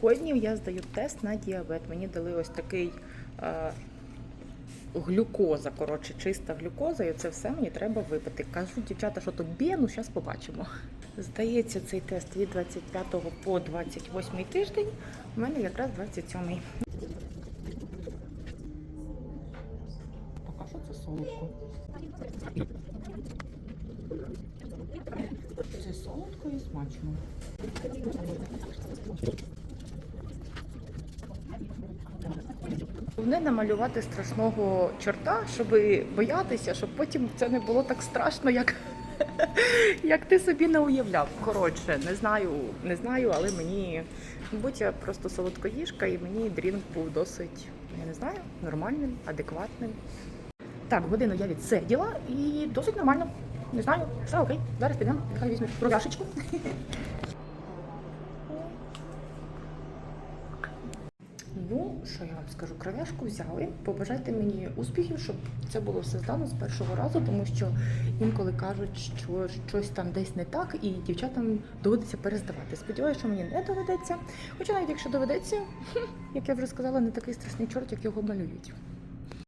Сьогодні я здаю тест на діабет. Мені дали ось такий е, глюкоза, коротше, чиста глюкоза, і це все мені треба випити. Кажуть, дівчата, що то б'є, ну зараз побачимо. Здається, цей тест від 25 по 28 тиждень. У мене якраз 27. Поки що це солодко. Це солодко і смачно. Головне намалювати страшного чорта, щоб боятися, щоб потім це не було так страшно, як, як ти собі не уявляв. Коротше, не знаю, не знаю, але мені, мабуть, я просто солодкоїжка, і мені дрінк був досить, я не знаю, нормальним, адекватним. Так, годину я відсиділа і досить нормально. Не знаю, все окей. Зараз підемо, нехай візьмуть рогашечку. Ну, що я вам скажу, кров'яшку взяли. Побажайте мені успіхів, щоб це було все здано з першого разу, тому що інколи кажуть, що щось там десь не так, і дівчатам доводиться перездавати. Сподіваюся, що мені не доведеться. Хоча навіть якщо доведеться, як я вже сказала, не такий страшний чорт, як його малюють.